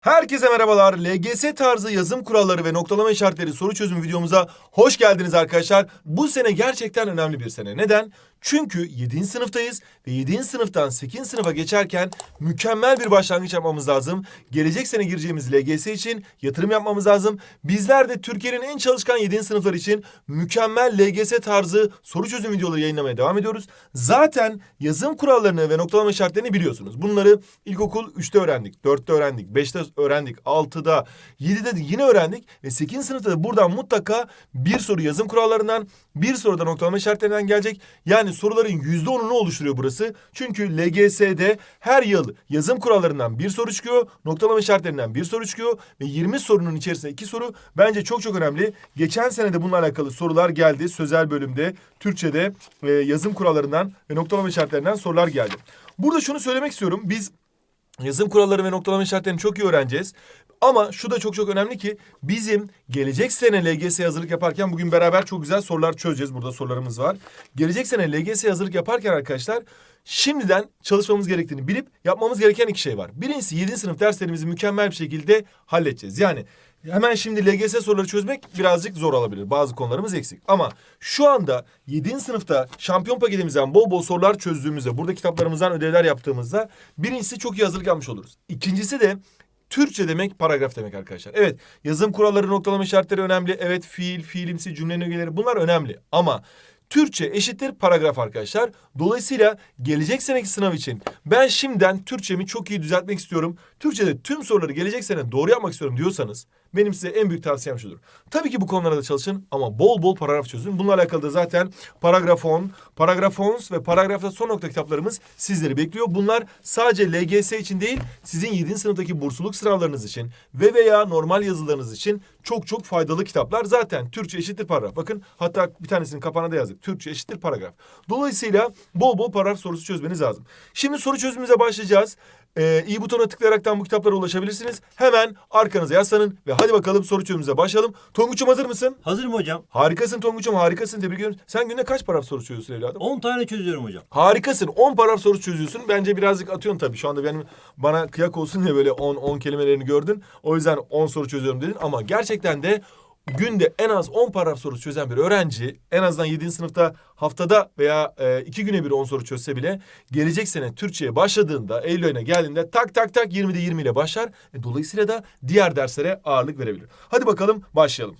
Herkese merhabalar. LGS tarzı yazım kuralları ve noktalama işaretleri soru çözümü videomuza hoş geldiniz arkadaşlar. Bu sene gerçekten önemli bir sene. Neden? Çünkü 7. sınıftayız ve 7. sınıftan 8. sınıfa geçerken mükemmel bir başlangıç yapmamız lazım. Gelecek sene gireceğimiz LGS için yatırım yapmamız lazım. Bizler de Türkiye'nin en çalışkan 7. sınıflar için mükemmel LGS tarzı soru çözüm videoları yayınlamaya devam ediyoruz. Zaten yazım kurallarını ve noktalama işaretlerini biliyorsunuz. Bunları ilkokul 3'te öğrendik, 4'te öğrendik, 5'te öğrendik, 6'da, 7'de de yine öğrendik ve 8. sınıfta da buradan mutlaka bir soru yazım kurallarından, bir soru da noktalama işaretlerinden gelecek. Yani soruların %10'unu oluşturuyor burası. Çünkü LGS'de her yıl yazım kurallarından bir soru çıkıyor, noktalama işaretlerinden bir soru çıkıyor ve 20 sorunun içerisinde iki soru bence çok çok önemli. Geçen sene de bununla alakalı sorular geldi. Sözel bölümde, Türkçe'de e, yazım kurallarından ve noktalama işaretlerinden sorular geldi. Burada şunu söylemek istiyorum. Biz Yazım kuralları ve noktalama işaretlerini çok iyi öğreneceğiz. Ama şu da çok çok önemli ki bizim gelecek sene LGS hazırlık yaparken bugün beraber çok güzel sorular çözeceğiz. Burada sorularımız var. Gelecek sene LGS hazırlık yaparken arkadaşlar şimdiden çalışmamız gerektiğini bilip yapmamız gereken iki şey var. Birincisi 7. sınıf derslerimizi mükemmel bir şekilde halledeceğiz. Yani hemen şimdi LGS soruları çözmek birazcık zor olabilir. Bazı konularımız eksik. Ama şu anda 7. sınıfta şampiyon paketimizden bol bol sorular çözdüğümüzde, burada kitaplarımızdan ödevler yaptığımızda birincisi çok iyi hazırlık yapmış oluruz. İkincisi de Türkçe demek paragraf demek arkadaşlar. Evet yazım kuralları noktalama işaretleri önemli. Evet fiil, fiilimsi, cümlenin ögeleri bunlar önemli. Ama Türkçe eşittir paragraf arkadaşlar. Dolayısıyla gelecek seneki sınav için ben şimdiden Türkçemi çok iyi düzeltmek istiyorum. Türkçe'de tüm soruları gelecek sene doğru yapmak istiyorum diyorsanız benim size en büyük tavsiyem şudur. Tabii ki bu konulara da çalışın ama bol bol paragraf çözün. Bununla alakalı da zaten paragraf 10, paragraf 10 ve paragrafta son nokta kitaplarımız sizleri bekliyor. Bunlar sadece LGS için değil, sizin 7. sınıftaki bursluluk sınavlarınız için ve veya normal yazılarınız için çok çok faydalı kitaplar. Zaten Türkçe eşittir paragraf. Bakın hatta bir tanesinin kapağına da yazdık. Türkçe eşittir paragraf. Dolayısıyla bol bol paragraf sorusu çözmeniz lazım. Şimdi soru çözümümüze başlayacağız. Ee, i butona tıklayaraktan bu kitaplara ulaşabilirsiniz. Hemen arkanıza yaslanın ve hadi bakalım soru çözümümüze başlayalım. Tonguç'um hazır mısın? Hazırım hocam. Harikasın Tonguç'um harikasın tebrik ediyorum. Sen günde kaç paragraf soru çözüyorsun evladım? 10 tane çözüyorum hocam. Harikasın. 10 paragraf soru çözüyorsun. Bence birazcık atıyorsun tabii. Şu anda benim bana kıyak olsun diye böyle 10 10 kelimelerini gördün. O yüzden 10 soru çözüyorum dedin ama gerçekten de günde en az 10 paragraf soru çözen bir öğrenci en azından 7. sınıfta haftada veya e, iki güne bir 10 soru çözse bile gelecek sene Türkçe'ye başladığında Eylül ayına geldiğinde tak tak tak 20'de 20 ile başlar. E, dolayısıyla da diğer derslere ağırlık verebilir. Hadi bakalım başlayalım.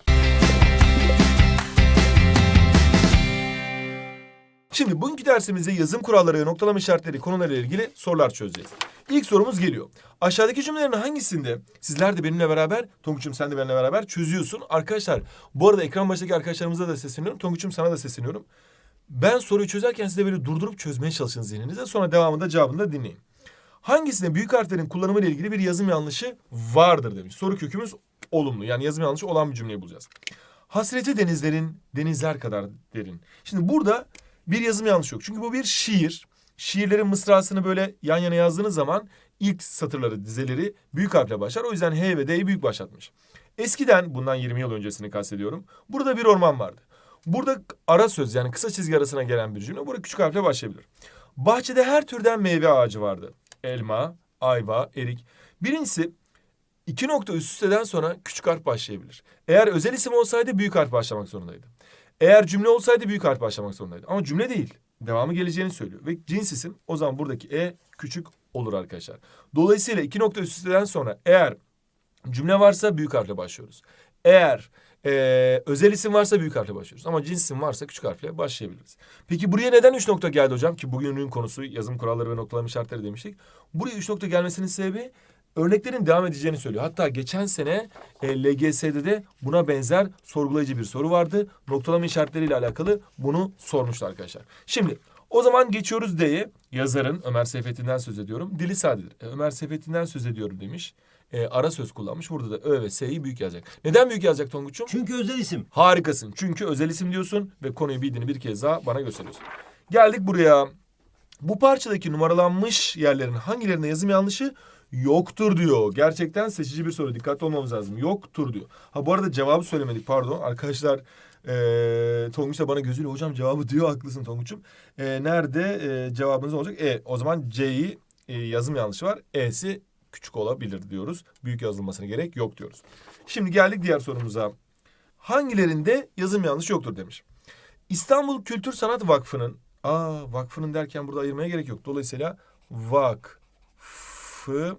Şimdi bugünkü dersimizde yazım kuralları ve noktalama işaretleri konularıyla ilgili sorular çözeceğiz. İlk sorumuz geliyor. Aşağıdaki cümlelerin hangisinde sizler de benimle beraber, Tonguç'um sen de benimle beraber çözüyorsun. Arkadaşlar bu arada ekran başındaki arkadaşlarımıza da sesleniyorum. Tonguç'um sana da sesleniyorum. Ben soruyu çözerken size böyle durdurup çözmeye çalışın zihninizde. Sonra devamında cevabını da dinleyin. Hangisinde büyük harflerin kullanımı ile ilgili bir yazım yanlışı vardır demiş. Soru kökümüz olumlu. Yani yazım yanlışı olan bir cümleyi bulacağız. Hasreti denizlerin denizler kadar derin. Şimdi burada bir yazım yanlışı yok. Çünkü bu bir şiir. Şiirlerin mısrasını böyle yan yana yazdığınız zaman ilk satırları, dizeleri büyük harfle başlar. O yüzden H ve D'yi büyük başlatmış. Eskiden, bundan 20 yıl öncesini kastediyorum. Burada bir orman vardı. Burada ara söz yani kısa çizgi arasına gelen bir cümle. Burada küçük harfle başlayabilir. Bahçede her türden meyve ağacı vardı. Elma, ayva, erik. Birincisi iki nokta üst üsteden sonra küçük harf başlayabilir. Eğer özel isim olsaydı büyük harf başlamak zorundaydı. Eğer cümle olsaydı büyük harf başlamak zorundaydı. Ama cümle değil. Devamı geleceğini söylüyor. Ve cins isim o zaman buradaki e küçük olur arkadaşlar. Dolayısıyla iki nokta üst üsteden sonra eğer cümle varsa büyük harfle başlıyoruz. Eğer eee, özel isim varsa büyük harfle başlıyoruz. Ama cins isim varsa küçük harfle başlayabiliriz. Peki buraya neden üç nokta geldi hocam? Ki bugünün konusu yazım kuralları ve noktalama işaretleri demiştik. Buraya üç nokta gelmesinin sebebi örneklerin devam edeceğini söylüyor. Hatta geçen sene e, LGS'de de buna benzer sorgulayıcı bir soru vardı. Noktalama işaretleriyle alakalı bunu sormuştu arkadaşlar. Şimdi o zaman geçiyoruz D'ye. Yazarın Ömer Seyfettin'den söz ediyorum. Dili sadedir. E, Ömer Seyfettin'den söz ediyorum demiş. E, ara söz kullanmış. Burada da Ö ve S'yi büyük yazacak. Neden büyük yazacak Tonguç'um? Çünkü özel isim. Harikasın. Çünkü özel isim diyorsun ve konuyu bildiğini bir kez daha bana gösteriyorsun. Geldik buraya. Bu parçadaki numaralanmış yerlerin hangilerinde yazım yanlışı yoktur diyor. Gerçekten seçici bir soru. Dikkatli olmamız lazım. Yoktur diyor. Ha bu arada cevabı söylemedik pardon. Arkadaşlar eee Tonguç da bana gözüyle hocam cevabı diyor. Haklısın Tonguç'um. Eee, nerede eee, cevabınız olacak? E o zaman C'yi e, yazım yanlışı var. E'si küçük olabilir diyoruz. Büyük yazılmasına gerek yok diyoruz. Şimdi geldik diğer sorumuza. Hangilerinde yazım yanlışı yoktur demiş. İstanbul Kültür Sanat Vakfı'nın Aa vakfının derken burada ayırmaya gerek yok. Dolayısıyla vakfı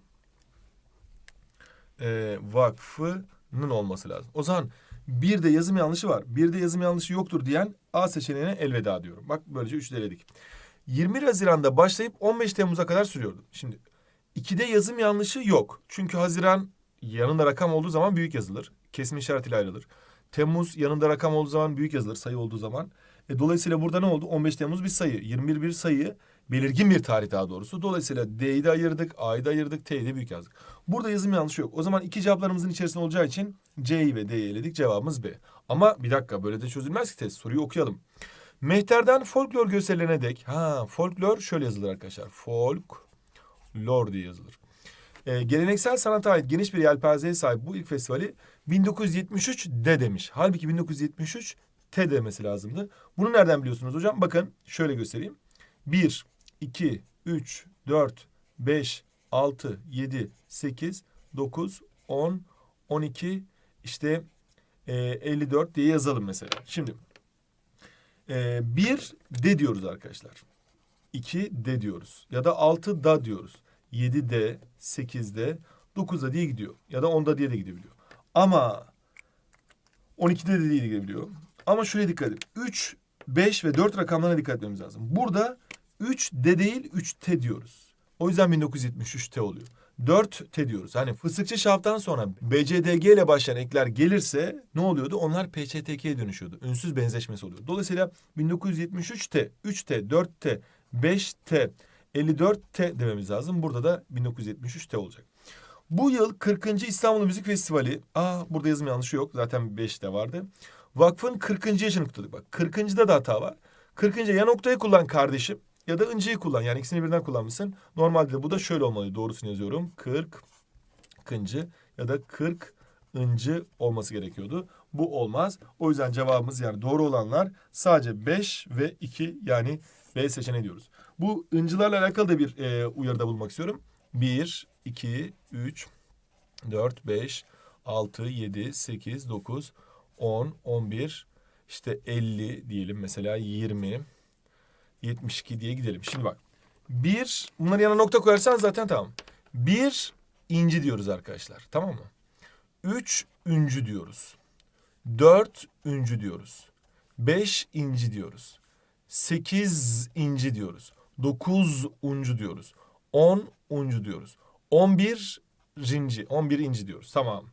e, vakfının olması lazım. O zaman bir de yazım yanlışı var. Bir de yazım yanlışı yoktur diyen A seçeneğine elveda diyorum. Bak böylece üç eledik. 21 Haziran'da başlayıp 15 Temmuz'a kadar sürüyordu. Şimdi 2'de yazım yanlışı yok. Çünkü Haziran yanında rakam olduğu zaman büyük yazılır. Kesim işaretiyle ayrılır. Temmuz yanında rakam olduğu zaman büyük yazılır sayı olduğu zaman. E, dolayısıyla burada ne oldu? 15 Temmuz bir sayı. 21 bir sayı. Belirgin bir tarih daha doğrusu. Dolayısıyla D'yi de ayırdık, A'yı da ayırdık, T'yi de büyük yazdık. Burada yazım yanlışı yok. O zaman iki cevaplarımızın içerisinde olacağı için C'yi ve D'yi eledik. Cevabımız B. Ama bir dakika böyle de çözülmez ki test. Soruyu okuyalım. Mehter'den folklor gösterilerine dek. Ha folklor şöyle yazılır arkadaşlar. Folklor diye yazılır. Ee, geleneksel sanata ait geniş bir yelpazeye sahip bu ilk festivali 1973'de demiş. Halbuki 1973 T demesi lazımdı. Bunu nereden biliyorsunuz hocam? Bakın şöyle göstereyim. 1, 2, 3, 4, 5, 6, 7, 8, 9, 10, 12, işte e, 54 diye yazalım mesela. Şimdi e, 1 de diyoruz arkadaşlar. 2 de diyoruz. Ya da 6 da diyoruz. 7 de, 8 de, 9 da diye gidiyor. Ya da 10 da diye de gidebiliyor. Ama 12'de de diye gidebiliyor. Ama şuraya dikkat edin. 3, 5 ve 4 rakamlarına dikkat etmemiz lazım. Burada 3 de değil 3 te diyoruz. O yüzden 1973 te oluyor. 4 te diyoruz. Hani fıstıkçı şaftan sonra BCDG ile başlayan ekler gelirse ne oluyordu? Onlar PÇTK'ye dönüşüyordu. Ünsüz benzeşmesi oluyor. Dolayısıyla 1973 te, 3 te, 4 te, 5 te, 54 te dememiz lazım. Burada da 1973 te olacak. Bu yıl 40. İstanbul Müzik Festivali. Aa burada yazım yanlışı yok. Zaten 5'te vardı. Vakfın 40. yaşını kutladık. Bak 40. da hata var. 40. ya noktayı kullan kardeşim ya da ıncıyı kullan. Yani ikisini birden kullanmışsın. Normalde de bu da şöyle olmalı. Doğrusunu yazıyorum. 40 kıncı ya da 40 ıncı olması gerekiyordu. Bu olmaz. O yüzden cevabımız yani doğru olanlar sadece 5 ve 2 yani B seçeneği diyoruz. Bu ıncılarla alakalı da bir e, uyarıda bulmak istiyorum. 1, 2, 3, 4, 5, 6, 7, 8, 9, 10, 11, işte 50 diyelim mesela 20, 72 diye gidelim. Şimdi bak. Bir, bunların yanına nokta koyarsan zaten tamam. Bir inci diyoruz arkadaşlar. Tamam mı? Üç üncü diyoruz. Dört üncü diyoruz. Beş inci diyoruz. Sekiz inci diyoruz. Dokuz uncu diyoruz. On uncu diyoruz. On bir rinci, on bir inci diyoruz. Tamam.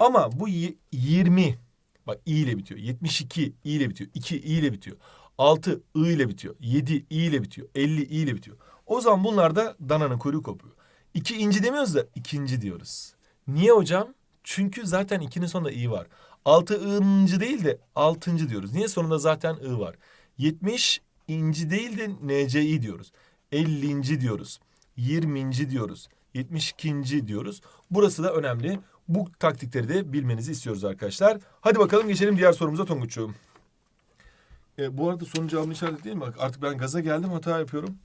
Ama bu y- 20 bak i ile bitiyor. 72 i ile bitiyor. 2 i ile bitiyor. 6 i ile bitiyor. 7 i ile bitiyor. 50 i ile bitiyor. O zaman bunlarda dananın kuyruğu kopuyor. İki inci demiyoruz da ikinci diyoruz. Niye hocam? Çünkü zaten ikinin sonunda i var. Altı ıncı değil de altıncı diyoruz. Niye sonunda zaten i var? 70 inci değil de nci diyoruz. 50. diyoruz. 20. diyoruz. 72. diyoruz. Burası da önemli. Bu taktikleri de bilmenizi istiyoruz arkadaşlar. Hadi bakalım geçelim diğer sorumuza Tonguç'um. E, bu arada sorunun cevabını işaret değil mi? Bak artık ben gaza geldim hata yapıyorum.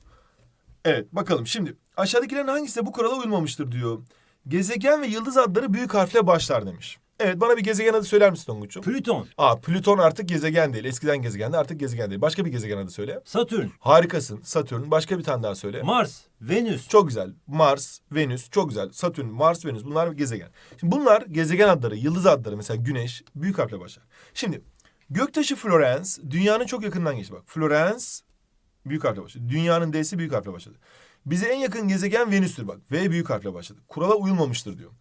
Evet bakalım şimdi aşağıdakilerin hangisi de bu kurala uyulmamıştır diyor. Gezegen ve yıldız adları büyük harfle başlar demiş. Evet bana bir gezegen adı söyler misin Tonguç'um? Plüton, Aa Plüton artık gezegen değil. Eskiden gezegendi artık gezegen değil. Başka bir gezegen adı söyle. Satürn, Harikasın. Satürn. Başka bir tane daha söyle. Mars, Venüs, Çok güzel. Mars, Venüs çok güzel. Satürn, Mars, Venüs bunlar gezegen. Şimdi bunlar gezegen adları, yıldız adları mesela Güneş büyük harfle başlar. Şimdi göktaşı Florence dünyanın çok yakından geçti bak. Florence büyük harfle başladı. Dünyanın D'si büyük harfle başladı. Bize en yakın gezegen Venüs'tür bak. V büyük harfle başladı. Kurala uyulmamıştır diyor.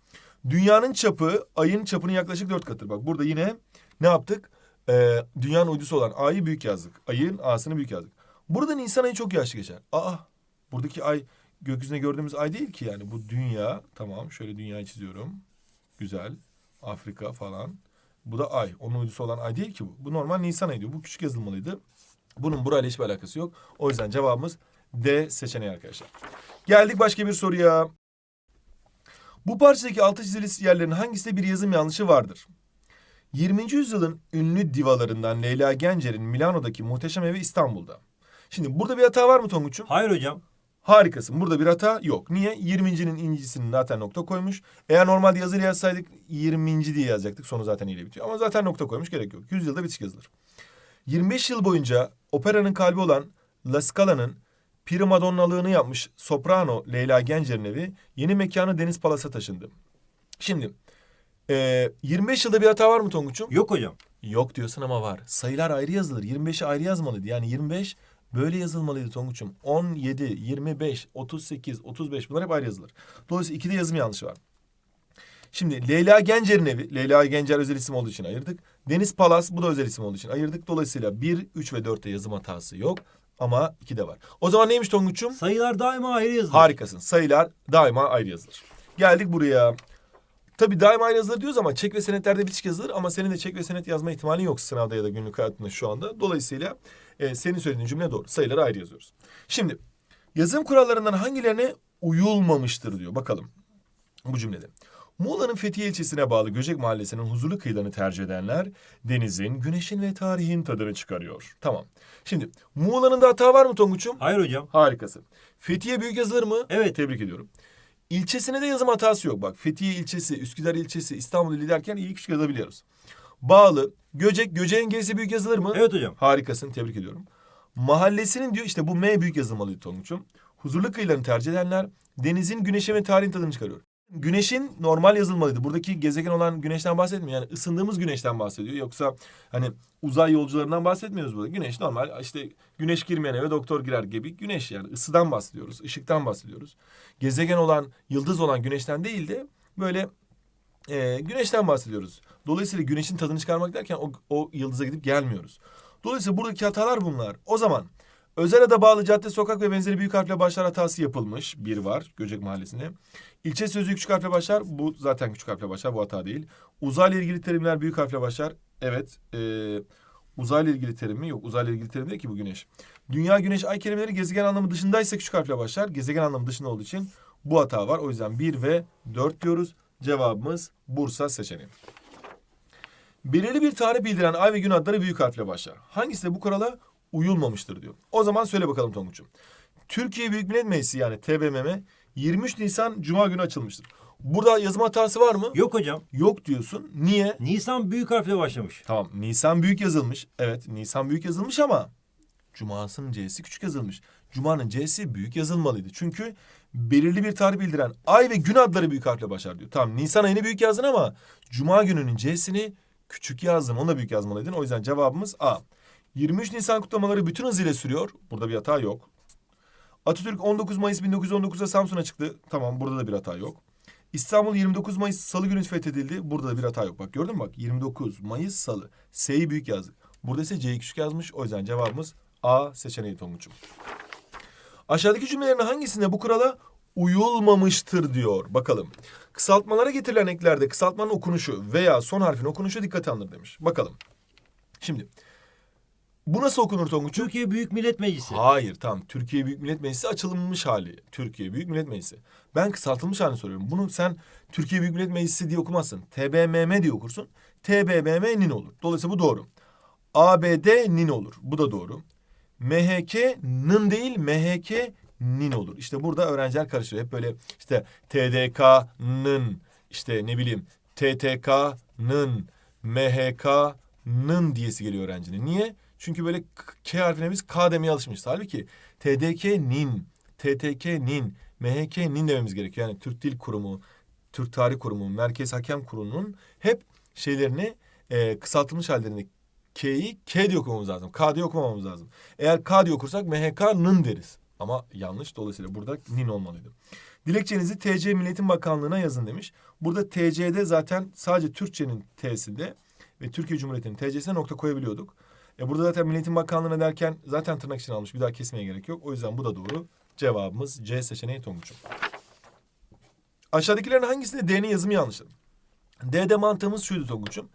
Dünyanın çapı ayın çapının yaklaşık dört katıdır. Bak burada yine ne yaptık? Ee, dünyanın uydusu olan A'yı büyük yazdık. Ayın A'sını büyük yazdık. Burada Nisan ayı çok yaşlı geçer. Aa buradaki ay gökyüzünde gördüğümüz ay değil ki yani. Bu dünya tamam şöyle dünyayı çiziyorum. Güzel. Afrika falan. Bu da ay. Onun uydusu olan ay değil ki bu. Bu normal Nisan ayı diyor. Bu küçük yazılmalıydı. Bunun burayla hiçbir alakası yok. O yüzden cevabımız D seçeneği arkadaşlar. Geldik başka bir soruya. Bu parçadaki altı çizili yerlerin hangisinde bir yazım yanlışı vardır? 20. yüzyılın ünlü divalarından Leyla Gencer'in Milano'daki muhteşem evi İstanbul'da. Şimdi burada bir hata var mı Tonguç'um? Hayır hocam. Harikasın. Burada bir hata yok. Niye? 20'nin incisinin zaten nokta koymuş. Eğer normalde yazıyla yazsaydık 20. diye yazacaktık. Sonu zaten ile bitiyor. Ama zaten nokta koymuş. Gerek yok. 100 yılda bitişik yazılır. 25 yıl boyunca operanın kalbi olan La Scala'nın primadonnalığını yapmış soprano Leyla Gencer'in evi yeni mekanı Deniz Palas'a taşındı. Şimdi e, 25 yılda bir hata var mı Tonguç'um? Yok hocam. Yok diyorsun ama var. Sayılar ayrı yazılır. 25'i ayrı yazmalıydı. Yani 25 böyle yazılmalıydı Tonguç'um. 17, 25, 38, 35 bunlar hep ayrı yazılır. Dolayısıyla ikide yazım yanlışı var. Şimdi Leyla Gencer'in evi. Leyla Gencer özel isim olduğu için ayırdık. Deniz Palas bu da özel isim olduğu için ayırdık. Dolayısıyla 1, 3 ve 4'te yazım hatası yok. Ama 2'de var. O zaman neymiş Tonguç'um? Sayılar daima ayrı yazılır. Harikasın. Sayılar daima ayrı yazılır. Geldik buraya. Tabii daima ayrı yazılır diyoruz ama çek ve senetlerde bitişik yazılır ama senin de çek ve senet yazma ihtimalin yok sınavda ya da günlük hayatında şu anda. Dolayısıyla e, senin söylediğin cümle doğru. Sayıları ayrı yazıyoruz. Şimdi yazım kurallarından hangilerine uyulmamıştır diyor. Bakalım bu cümlede. Muğla'nın Fethiye ilçesine bağlı Göcek Mahallesi'nin huzurlu kıyılarını tercih edenler denizin, güneşin ve tarihin tadını çıkarıyor. Tamam. Şimdi Muğla'nın da hata var mı Tonguç'um? Hayır hocam. Harikasın. Fethiye büyük yazılır mı? Evet. Tebrik ediyorum. İlçesine de yazım hatası yok. Bak Fethiye ilçesi, Üsküdar ilçesi, İstanbul ili derken iyi küçük yazabiliyoruz. Bağlı, Göcek, Göcek'in G'si büyük yazılır mı? Evet hocam. Harikasın, tebrik ediyorum. Mahallesinin diyor işte bu M büyük yazılmalıydı Tonguç'um. Huzurlu kıyılarını tercih edenler denizin, güneşin ve tarihin tadını çıkarıyor. Güneşin normal yazılmalıydı. Buradaki gezegen olan güneşten bahsetmiyor. Yani ısındığımız güneşten bahsediyor. Yoksa hani uzay yolcularından bahsetmiyoruz burada. Güneş normal işte güneş girmeyen eve doktor girer gibi güneş yani ısıdan bahsediyoruz. ışıktan bahsediyoruz. Gezegen olan, yıldız olan güneşten değil de böyle e, güneşten bahsediyoruz. Dolayısıyla güneşin tadını çıkarmak derken o, o yıldıza gidip gelmiyoruz. Dolayısıyla buradaki hatalar bunlar. O zaman özel ada bağlı cadde, sokak ve benzeri büyük harfle başlar hatası yapılmış. Bir var Göcek Mahallesi'nde. İlçe sözü küçük harfle başlar. Bu zaten küçük harfle başlar. Bu hata değil. Uzayla ilgili terimler büyük harfle başlar. Evet. E, uzayla ilgili terim mi? Yok. Uzayla ilgili terim değil ki bu güneş. Dünya, güneş, ay kelimeleri gezegen anlamı dışındaysa küçük harfle başlar. Gezegen anlamı dışında olduğu için bu hata var. O yüzden 1 ve 4 diyoruz. Cevabımız Bursa seçeneği. Belirli bir tarih bildiren ay ve gün adları büyük harfle başlar. Hangisi de bu kurala uyulmamıştır diyor. O zaman söyle bakalım Tonguç'um. Türkiye Büyük Millet Meclisi yani TBMM 23 Nisan Cuma günü açılmıştır. Burada yazım hatası var mı? Yok hocam. Yok diyorsun. Niye? Nisan büyük harfle başlamış. Tamam Nisan büyük yazılmış. Evet Nisan büyük yazılmış ama Cuma'sının C'si küçük yazılmış. Cuma'nın C'si büyük yazılmalıydı. Çünkü belirli bir tarih bildiren ay ve gün adları büyük harfle başlar diyor. Tamam Nisan ayını büyük yazdın ama Cuma gününün C'sini küçük yazdın. Onu da büyük yazmalıydın. O yüzden cevabımız A. 23 Nisan kutlamaları bütün hızıyla sürüyor. Burada bir hata yok. Atatürk 19 Mayıs 1919'da Samsun'a çıktı. Tamam burada da bir hata yok. İstanbul 29 Mayıs Salı günü fethedildi. Burada da bir hata yok. Bak gördün mü bak 29 Mayıs Salı. S'yi büyük yazdık. Burada ise C'yi küçük yazmış. O yüzden cevabımız A seçeneği Tonguç'um. Aşağıdaki cümlelerin hangisinde bu kurala uyulmamıştır diyor. Bakalım. Kısaltmalara getirilen eklerde kısaltmanın okunuşu veya son harfin okunuşu dikkate alınır demiş. Bakalım. Şimdi bu nasıl okunur Tonguç'um? Türkiye Büyük Millet Meclisi. Hayır tamam. Türkiye Büyük Millet Meclisi açılmış hali. Türkiye Büyük Millet Meclisi. Ben kısaltılmış halini soruyorum. Bunu sen Türkiye Büyük Millet Meclisi diye okumazsın. TBMM diye okursun. TBMM nin olur. Dolayısıyla bu doğru. ABD nin olur. Bu da doğru. MHK nın değil MHK nin olur. İşte burada öğrenciler karışıyor. Hep böyle işte TDK'nın işte ne bileyim TTK'nın MHK'nın diyesi geliyor öğrencinin. Niye? Çünkü böyle K- harfine biz K demeye alışmışız. Halbuki TDK'nin, TTK'nin, MHK'nin dememiz gerekiyor. Yani Türk Dil Kurumu, Türk Tarih Kurumu, Merkez Hakem Kurulu'nun hep şeylerini e, kısaltılmış hallerini K'yi K diye okumamız lazım. K diye okumamamız lazım. Eğer K diye okursak MHK'nın deriz. Ama yanlış. Dolayısıyla burada nin olmalıydı. Dilekçenizi TC Milletin Bakanlığı'na yazın demiş. Burada TC'de zaten sadece Türkçenin T'sinde ve Türkiye Cumhuriyeti'nin TC'sine nokta koyabiliyorduk. E burada zaten Milletin Bakanlığı'na derken zaten tırnak için almış. Bir daha kesmeye gerek yok. O yüzden bu da doğru. Cevabımız C seçeneği Tonguç'um. Aşağıdakilerin hangisinde D'nin yazımı yanlıştır? D'de mantığımız şuydu Tonguç'um.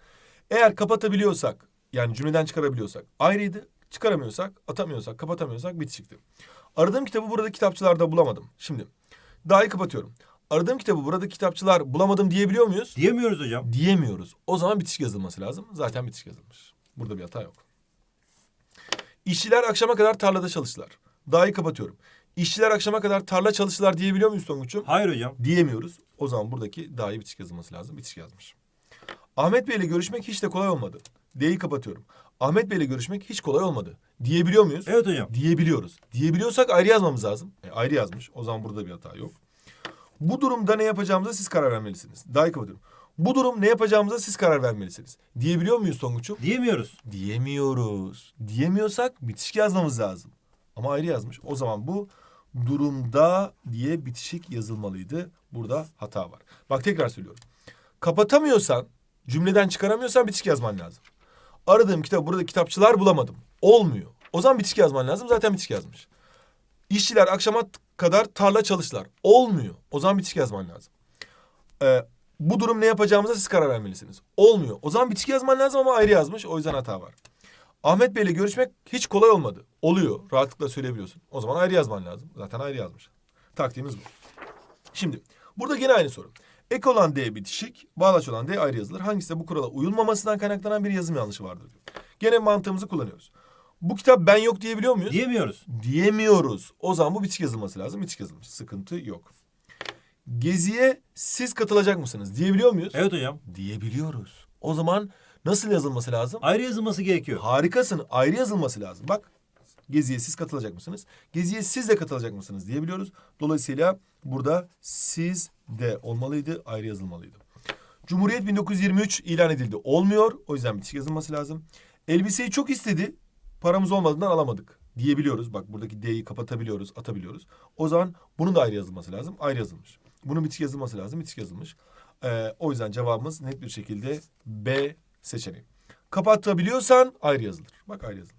Eğer kapatabiliyorsak yani cümleden çıkarabiliyorsak ayrıydı. Çıkaramıyorsak, atamıyorsak, kapatamıyorsak bitişikti. Aradığım kitabı burada kitapçılarda bulamadım. Şimdi dahi kapatıyorum. Aradığım kitabı burada kitapçılar bulamadım diyebiliyor muyuz? Diyemiyoruz hocam. Diyemiyoruz. O zaman bitişik yazılması lazım. Zaten bitişik yazılmış. Burada bir hata yok. İşçiler akşama kadar tarlada çalıştılar. Dahi kapatıyorum. İşçiler akşama kadar tarla çalıştılar diyebiliyor muyuz Tonguç'um? Hayır hocam. Diyemiyoruz. O zaman buradaki daha iyi bitişik yazılması lazım. Bitişik yazmış. Ahmet Bey ile görüşmek hiç de kolay olmadı. D'yi kapatıyorum. Ahmet Bey ile görüşmek hiç kolay olmadı. Diyebiliyor muyuz? Evet hocam. Diyebiliyoruz. Diyebiliyorsak ayrı yazmamız lazım. E, ayrı yazmış. O zaman burada bir hata yok. Bu durumda ne yapacağımıza siz karar vermelisiniz. Daha kapatıyorum. Bu durum ne yapacağımıza siz karar vermelisiniz. Diyebiliyor muyuz Tonguç'um? Diyemiyoruz. Diyemiyoruz. Diyemiyorsak bitişik yazmamız lazım. Ama ayrı yazmış. O zaman bu durumda diye bitişik yazılmalıydı. Burada hata var. Bak tekrar söylüyorum. Kapatamıyorsan, cümleden çıkaramıyorsan bitişik yazman lazım. Aradığım kitap burada kitapçılar bulamadım. Olmuyor. O zaman bitişik yazman lazım. Zaten bitişik yazmış. İşçiler akşama kadar tarla çalıştılar. Olmuyor. O zaman bitişik yazman lazım. Ee, bu durum ne yapacağımıza siz karar vermelisiniz. Olmuyor. O zaman bitişik yazman lazım ama ayrı yazmış. O yüzden hata var. Ahmet Bey'le görüşmek hiç kolay olmadı. Oluyor. Rahatlıkla söyleyebiliyorsun. O zaman ayrı yazman lazım. Zaten ayrı yazmış. Taktiğimiz bu. Şimdi burada gene aynı soru. Ek olan D bitişik, bağlaç olan D ayrı yazılır. Hangisi de bu kurala uyulmamasından kaynaklanan bir yazım yanlışı vardır diyor. Gene mantığımızı kullanıyoruz. Bu kitap ben yok diyebiliyor muyuz? Diyemiyoruz. Diyemiyoruz. O zaman bu bitişik yazılması lazım. Bitişik yazılmış. Sıkıntı yok. Geziye siz katılacak mısınız? Diyebiliyor muyuz? Evet hocam. Diyebiliyoruz. O zaman nasıl yazılması lazım? Ayrı yazılması gerekiyor. Harikasın. Ayrı yazılması lazım. Bak geziye siz katılacak mısınız? Geziye siz de katılacak mısınız diyebiliyoruz. Dolayısıyla burada siz de olmalıydı. Ayrı yazılmalıydı. Cumhuriyet 1923 ilan edildi. Olmuyor. O yüzden bitişik yazılması lazım. Elbiseyi çok istedi. Paramız olmadığından alamadık diyebiliyoruz. Bak buradaki D'yi kapatabiliyoruz, atabiliyoruz. O zaman bunun da ayrı yazılması lazım. Ayrı yazılmış. Bunun bitişik yazılması lazım. Bitişik yazılmış. Ee, o yüzden cevabımız net bir şekilde B seçeneği. Kapatabiliyorsan ayrı yazılır. Bak ayrı yazılmış.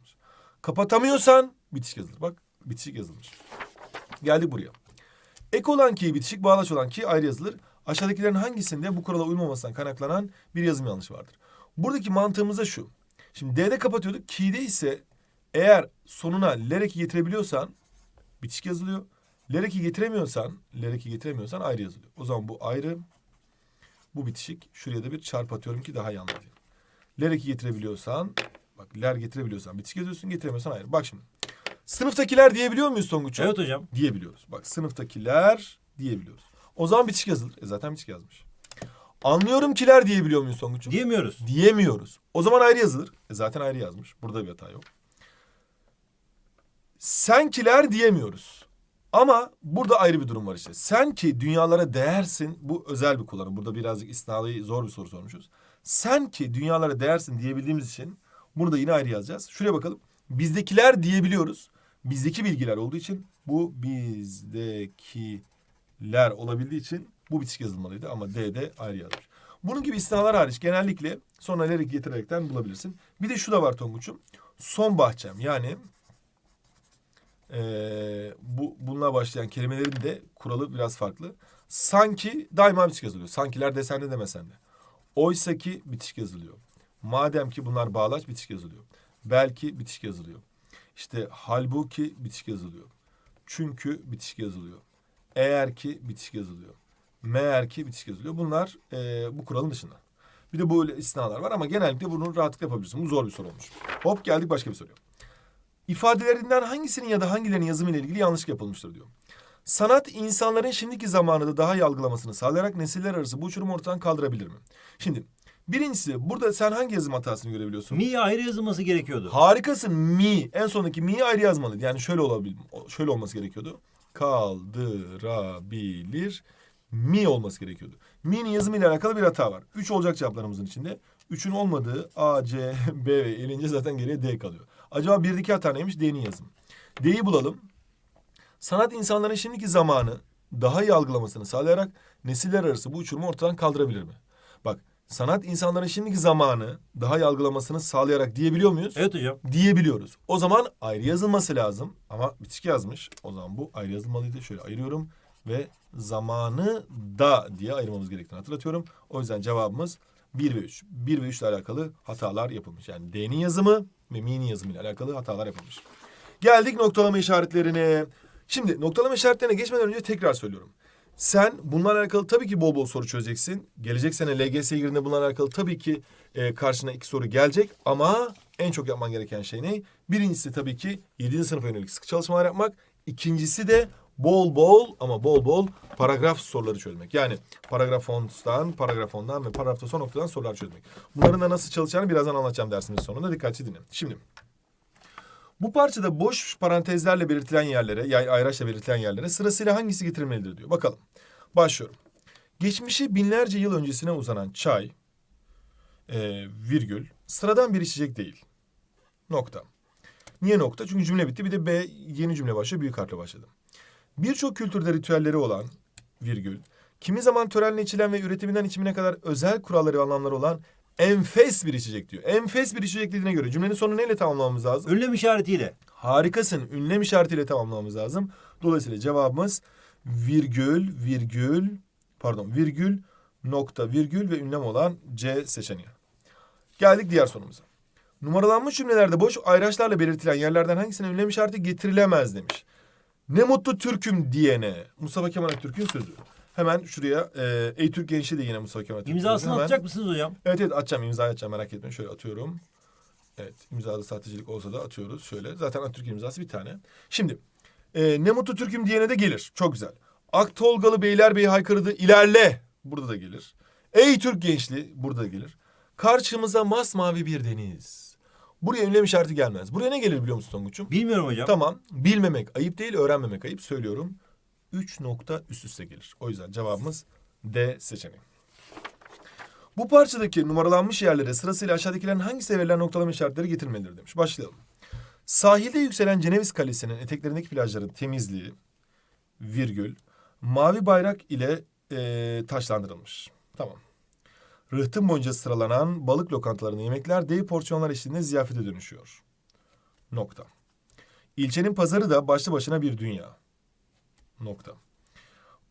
Kapatamıyorsan bitişik yazılır. Bak bitişik yazılmış. Geldik buraya. Ek olan ki bitişik, bağlaç olan ki ayrı yazılır. Aşağıdakilerin hangisinde bu kurala uymamasından kaynaklanan bir yazım yanlışı vardır? Buradaki mantığımız da şu. Şimdi D'de kapatıyorduk. Ki'de ise eğer sonuna lereki getirebiliyorsan bitişik yazılıyor. Lereki getiremiyorsan, lereki getiremiyorsan ayrı yazılıyor. O zaman bu ayrı, bu bitişik. Şuraya da bir çarp atıyorum ki daha iyi anlayayım. Lereki getirebiliyorsan, bak ler getirebiliyorsan bitişik yazıyorsun, getiremiyorsan ayrı. Bak şimdi. Sınıftakiler diyebiliyor muyuz Tonguç'um? Evet hocam. diyebiliyoruz. Bak sınıftakiler diyebiliyoruz. O zaman bitişik yazılır. E zaten bitişik yazmış. Anlıyorum kiler diyebiliyor muyuz Tonguç'um? Diyemiyoruz. Diyemiyoruz. O zaman ayrı yazılır. E zaten ayrı yazmış. Burada bir hata yok. Senkiler diyemiyoruz. Ama burada ayrı bir durum var işte. Sen ki dünyalara değersin. Bu özel bir kullanım. Burada birazcık istinadıyı zor bir soru sormuşuz. Sen ki dünyalara değersin diyebildiğimiz için bunu da yine ayrı yazacağız. Şuraya bakalım. Bizdekiler diyebiliyoruz. Bizdeki bilgiler olduğu için bu bizdekiler olabildiği için bu bitişik yazılmalıydı ama D'de ayrı yazmış. Bunun gibi istisnalar hariç genellikle sonra ileri getirerekten bulabilirsin. Bir de şu da var Tonguç'um. Son bahçem yani eee, bu bununla başlayan kelimelerin de kuralı biraz farklı. Sanki daima bitişik yazılıyor. Sankiler desen de demesen de. Oysa ki bitişik yazılıyor. Madem ki bunlar bağlaç bitişik yazılıyor. Belki bitişik yazılıyor. İşte halbuki bitişik yazılıyor. Çünkü bitişik yazılıyor. Eğer ki bitişik yazılıyor. Meğer ki bitişik yazılıyor. Bunlar eee, bu kuralın dışında. Bir de böyle istisnalar var ama genellikle bunu rahatlıkla yapabilirsin. Bu zor bir soru olmuş. Hop geldik başka bir soruya. İfadelerinden hangisinin ya da hangilerinin yazımı ile ilgili yanlışlık yapılmıştır diyor. Sanat insanların şimdiki zamanında daha iyi algılamasını sağlayarak nesiller arası bu uçurumu ortadan kaldırabilir mi? Şimdi birincisi burada sen hangi yazım hatasını görebiliyorsun? Mi ayrı yazılması gerekiyordu. Harikasın mi. En sondaki mi'yi ayrı yazmalıydı. Yani şöyle olabilir. Şöyle olması gerekiyordu. Kaldırabilir mi olması gerekiyordu. Mi'nin yazımı ile alakalı bir hata var. Üç olacak cevaplarımızın içinde. Üçün olmadığı A, C, B ve elince zaten geriye D kalıyor. Acaba birdeki hata neymiş? D'nin yazımı. D'yi bulalım. Sanat insanların şimdiki zamanı daha iyi algılamasını sağlayarak nesiller arası bu uçurumu ortadan kaldırabilir mi? Bak sanat insanların şimdiki zamanı daha iyi algılamasını sağlayarak diyebiliyor muyuz? Evet hocam. diyebiliyoruz. O zaman ayrı yazılması lazım ama bitişik yazmış. O zaman bu ayrı yazılmalıydı. Şöyle ayırıyorum ve zamanı da diye ayırmamız gerektiğini hatırlatıyorum. O yüzden cevabımız 1 ve 3. 1 ve 3 ile alakalı hatalar yapılmış. Yani D'nin yazımı ve mi'nin yazımı ile alakalı hatalar yapılmış. Geldik noktalama işaretlerine. Şimdi noktalama işaretlerine geçmeden önce tekrar söylüyorum. Sen bunlarla alakalı tabii ki bol bol soru çözeceksin. Gelecek sene LGS girdiğinde bunlarla alakalı tabii ki e, karşına iki soru gelecek. Ama en çok yapman gereken şey ne? Birincisi tabii ki 7. sınıfa yönelik sıkı çalışmalar yapmak. İkincisi de bol bol ama bol bol paragraf soruları çözmek. Yani paragraf fondan, paragraf ondan ve paragrafta son noktadan sorular çözmek. Bunların da nasıl çalışacağını birazdan anlatacağım dersimizin sonunda. Dikkatli dinleyin. Şimdi bu parçada boş parantezlerle belirtilen yerlere, yani ayraçla belirtilen yerlere sırasıyla hangisi getirilmelidir diyor. Bakalım. Başlıyorum. Geçmişi binlerce yıl öncesine uzanan çay, e, virgül, sıradan bir içecek değil. Nokta. Niye nokta? Çünkü cümle bitti. Bir de B yeni cümle başlıyor. Büyük harfle başladı. Birçok kültürde ritüelleri olan, virgül, kimi zaman törenle içilen ve üretiminden içimine kadar özel kuralları ve anlamları olan enfes bir içecek diyor. Enfes bir içecek dediğine göre cümlenin sonunu neyle tamamlamamız lazım? Ünlem işaretiyle. Harikasın. Ünlem işaretiyle tamamlamamız lazım. Dolayısıyla cevabımız virgül, virgül, pardon virgül, nokta, virgül ve ünlem olan C seçeneği. Geldik diğer sorumuza. Numaralanmış cümlelerde boş ayraçlarla belirtilen yerlerden hangisine ünlem işareti getirilemez demiş. Ne mutlu Türk'üm diyene. Mustafa Kemal Atatürk'ün sözü. Hemen şuraya e, Ey Türk Gençliği de yine Mustafa Kemal Atatürk'ün İmzasını. Hemen- atacak mısınız hocam? Evet evet atacağım imzayı atacağım merak etmeyin. Şöyle atıyorum. Evet imzada sahtecilik olsa da atıyoruz. Şöyle zaten Atatürk imzası bir tane. Şimdi e, ne mutlu Türk'üm diyene de gelir. Çok güzel. Aktolgalı Beylerbeyi haykırdı ilerle. Burada da gelir. Ey Türk gençliği burada da gelir. Karşımıza masmavi bir deniz. Buraya ünlem işareti gelmez. Buraya ne gelir biliyor musun Tonguç'um? Bilmiyorum hocam. Tamam. Bilmemek ayıp değil, öğrenmemek ayıp. Söylüyorum. Üç nokta üst üste gelir. O yüzden cevabımız D seçeneği. Bu parçadaki numaralanmış yerlere sırasıyla aşağıdakilerin hangisi verilen noktalama işaretleri getirilmelidir demiş. Başlayalım. Sahilde yükselen Ceneviz Kalesi'nin eteklerindeki plajların temizliği, virgül, mavi bayrak ile eee, taşlandırılmış. Tamam. Rıhtım boyunca sıralanan balık lokantalarında yemekler dev porsiyonlar eşliğinde ziyafete dönüşüyor. Nokta. İlçenin pazarı da başlı başına bir dünya. Nokta.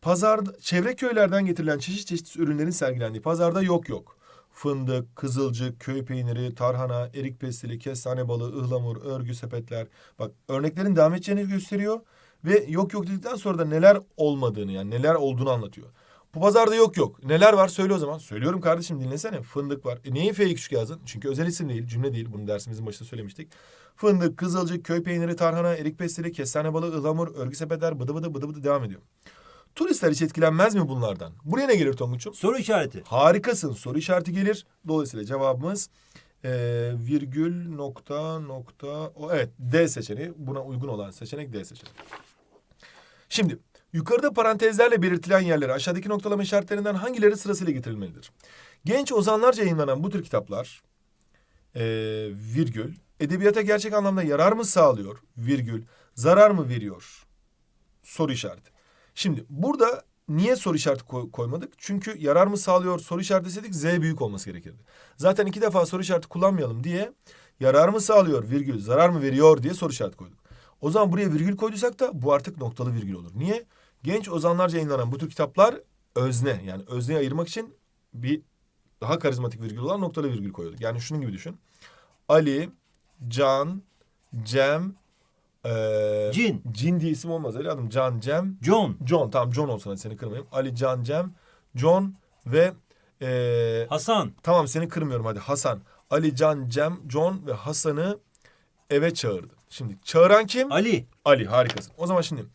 Pazarda, çevre köylerden getirilen çeşit çeşit ürünlerin sergilendiği pazarda yok yok. Fındık, kızılcık, köy peyniri, tarhana, erik pestili, kestane balığı, ıhlamur, örgü, sepetler. Bak örneklerin devam edeceğini gösteriyor. Ve yok yok dedikten sonra da neler olmadığını yani neler olduğunu anlatıyor. Bu pazarda yok yok. Neler var söyle o zaman. Söylüyorum kardeşim dinlesene. Fındık var. E niye F'yi küçük yazdın? Çünkü özel isim değil, cümle değil. Bunu dersimizin başında söylemiştik. Fındık, kızılcık, köy peyniri, tarhana, erik pestili, kestane balığı, ıhlamur, örgü sepetler, bıdı bıdı bıdı bıdı devam ediyor. Turistler hiç etkilenmez mi bunlardan? Buraya ne gelir Tonguç'um? Soru işareti. Harikasın. Soru işareti gelir. Dolayısıyla cevabımız eee, virgül nokta nokta o evet D seçeneği. Buna uygun olan seçenek D seçeneği. Şimdi yukarıda parantezlerle belirtilen yerlere aşağıdaki noktalama işaretlerinden hangileri sırasıyla getirilmelidir? Genç ozanlarca yayınlanan bu tür kitaplar eee, virgül edebiyata gerçek anlamda yarar mı sağlıyor? Virgül zarar mı veriyor? Soru işareti. Şimdi burada niye soru işareti koy- koymadık? Çünkü yarar mı sağlıyor soru işareti deseydik Z büyük olması gerekirdi. Zaten iki defa soru işareti kullanmayalım diye yarar mı sağlıyor virgül zarar mı veriyor diye soru işareti koyduk. O zaman buraya virgül koyduysak da bu artık noktalı virgül olur. Niye? Genç ozanlarca yayınlanan bu tür kitaplar özne yani özneyi ayırmak için bir daha karizmatik virgül olan noktalı virgül koyuyorduk. Yani şunun gibi düşün. Ali, Can, Cem, eee Cin. Cin diye isim olmaz öyle adım. Can, Cem, John. John. Tamam John olsun hadi seni kırmayayım. Ali, Can, Cem, John ve eee, Hasan. tamam seni kırmıyorum hadi Hasan. Ali, Can, Cem, John ve Hasan'ı eve çağırdı. Şimdi çağıran kim? Ali. Ali harikasın. O zaman şimdi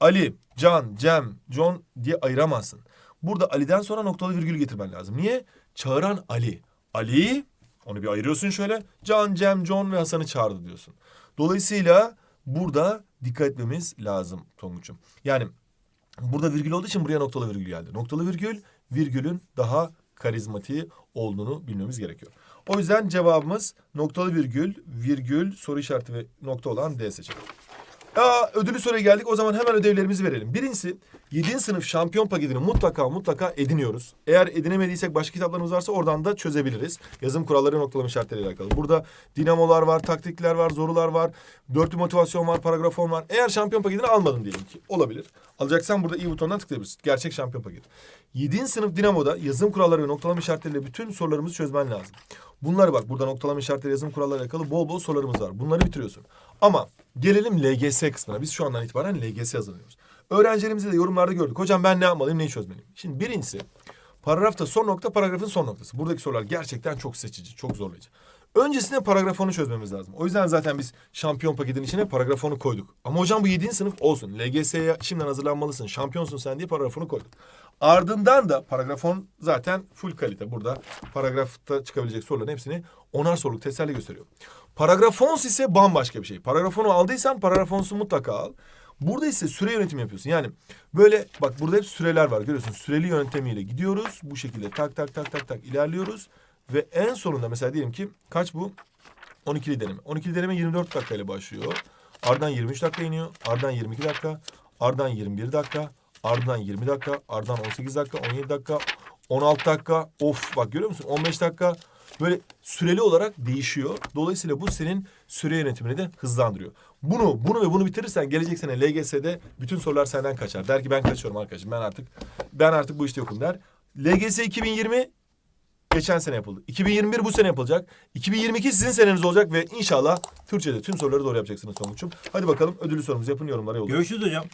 Ali, Can, Cem, John diye ayıramazsın. Burada Ali'den sonra noktalı virgül getirmen lazım. Niye? Çağıran Ali. Ali, onu bir ayırıyorsun şöyle. Can, Cem, John ve Hasan'ı çağırdı diyorsun. Dolayısıyla burada dikkat etmemiz lazım Tonguç'um. Yani burada virgül olduğu için buraya noktalı virgül geldi. Noktalı virgül, virgülün daha karizmatiği olduğunu bilmemiz gerekiyor. O yüzden cevabımız noktalı virgül, virgül, soru işareti ve nokta olan D seçeneği. Aa, ödülü soruya geldik. O zaman hemen ödevlerimizi verelim. Birincisi 7. sınıf şampiyon paketini mutlaka mutlaka ediniyoruz. Eğer edinemediysek başka kitaplarımız varsa oradan da çözebiliriz. Yazım kuralları noktalama işaretleriyle alakalı. Burada dinamolar var, taktikler var, zorular var. Dörtlü motivasyon var, paragrafon var. Eğer şampiyon paketini almadın diyelim ki. Olabilir. Alacaksan burada i butonundan tıklayabilirsin. Gerçek şampiyon paketi. 7. sınıf dinamoda yazım kuralları ve noktalama işaretleriyle bütün sorularımızı çözmen lazım. Bunları bak burada noktalama işaretleri yazım kuralları alakalı bol bol sorularımız var. Bunları bitiriyorsun. Ama gelelim LGS kısmına. Biz şu andan itibaren LGS hazırlıyoruz. Öğrencilerimizi de yorumlarda gördük. Hocam ben ne yapmalıyım, neyi çözmeliyim? Şimdi birincisi paragrafta son nokta paragrafın son noktası. Buradaki sorular gerçekten çok seçici, çok zorlayıcı. Öncesinde paragrafonu çözmemiz lazım. O yüzden zaten biz şampiyon paketin içine paragrafonu koyduk. Ama hocam bu 7. sınıf olsun. LGS'ye şimdiden hazırlanmalısın. Şampiyonsun sen diye paragrafonu koyduk. Ardından da paragrafon zaten full kalite. Burada paragrafta çıkabilecek soruların hepsini onar soruluk testlerle gösteriyor. Paragrafons ise bambaşka bir şey. Paragrafonu aldıysan paragrafonsu mutlaka al. Burada ise süre yönetimi yapıyorsun. Yani böyle bak burada hep süreler var görüyorsun. Süreli yöntemiyle gidiyoruz. Bu şekilde tak tak tak tak tak ilerliyoruz. Ve en sonunda mesela diyelim ki kaç bu? 12'li deneme. 12'li deneme 24 dakikayla başlıyor. Ardından 23 dakika iniyor. Ardından 22 dakika. Ardından 21 dakika. Ardından 20 dakika. Ardından 18 dakika. 17 dakika. 16 dakika. Of bak görüyor musun? 15 dakika. Böyle süreli olarak değişiyor. Dolayısıyla bu senin süre yönetimini de hızlandırıyor. Bunu, bunu ve bunu bitirirsen gelecek sene LGS'de bütün sorular senden kaçar. Der ki ben kaçıyorum arkadaşım. Ben artık ben artık bu işte yokum der. LGS 2020 geçen sene yapıldı. 2021 bu sene yapılacak. 2022 sizin seneniz olacak ve inşallah Türkçe'de tüm soruları doğru yapacaksınız Tonguç'um. Hadi bakalım ödüllü sorumuzu yapın yorumlara yollayın. Görüşürüz hocam.